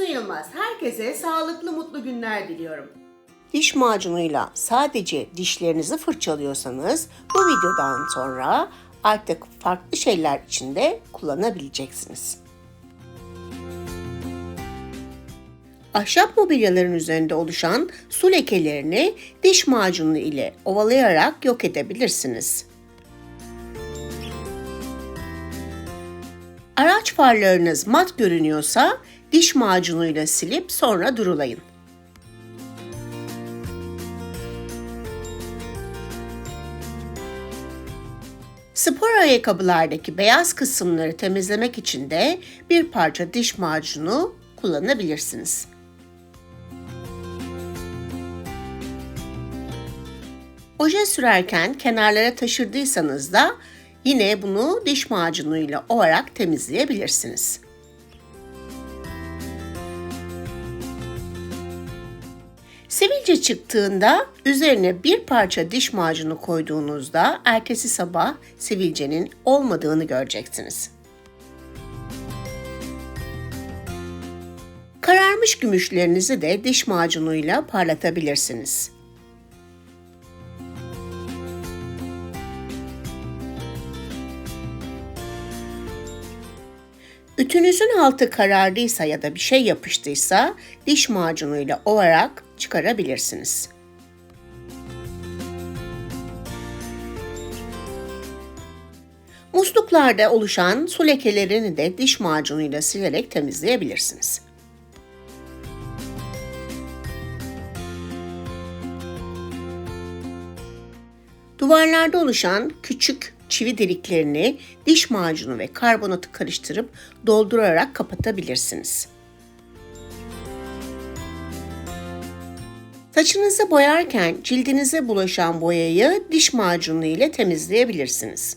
Füsun Yılmaz. Herkese sağlıklı, mutlu günler diliyorum. Diş macunuyla sadece dişlerinizi fırçalıyorsanız bu videodan sonra artık farklı şeyler için de kullanabileceksiniz. Ahşap mobilyaların üzerinde oluşan su lekelerini diş macunu ile ovalayarak yok edebilirsiniz. Araç farlarınız mat görünüyorsa diş macunuyla silip sonra durulayın. Spor ayakkabılardaki beyaz kısımları temizlemek için de bir parça diş macunu kullanabilirsiniz. Oje sürerken kenarlara taşırdıysanız da yine bunu diş macunuyla ovarak temizleyebilirsiniz. Sivilce çıktığında üzerine bir parça diş macunu koyduğunuzda ertesi sabah sivilcenin olmadığını göreceksiniz. Kararmış gümüşlerinizi de diş macunuyla parlatabilirsiniz. Ütünüzün altı karardıysa ya da bir şey yapıştıysa diş macunuyla ovarak çıkarabilirsiniz. Musluklarda oluşan su lekelerini de diş macunuyla silerek temizleyebilirsiniz. Duvarlarda oluşan küçük çivi deliklerini diş macunu ve karbonatı karıştırıp doldurarak kapatabilirsiniz. Saçınızı boyarken cildinize bulaşan boyayı diş macunu ile temizleyebilirsiniz.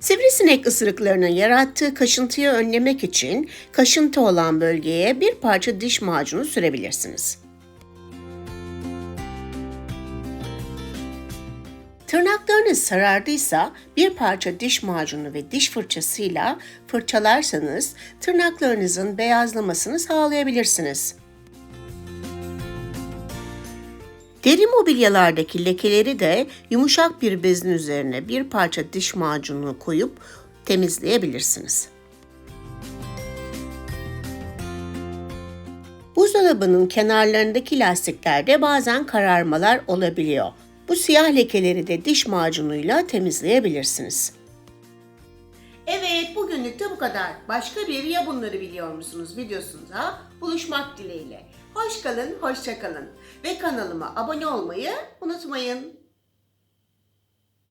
Sivrisinek ısırıklarının yarattığı kaşıntıyı önlemek için kaşıntı olan bölgeye bir parça diş macunu sürebilirsiniz. Tırnaklarınız sarardıysa bir parça diş macunu ve diş fırçasıyla fırçalarsanız tırnaklarınızın beyazlamasını sağlayabilirsiniz. Deri mobilyalardaki lekeleri de yumuşak bir bezin üzerine bir parça diş macunu koyup temizleyebilirsiniz. Buzdolabının kenarlarındaki lastiklerde bazen kararmalar olabiliyor. Bu siyah lekeleri de diş macunuyla temizleyebilirsiniz. Evet, bugünlük de bu kadar. Başka bir ya bunları biliyor musunuz videosunda buluşmak dileğiyle. Hoş kalın, hoşça kalın ve kanalıma abone olmayı unutmayın.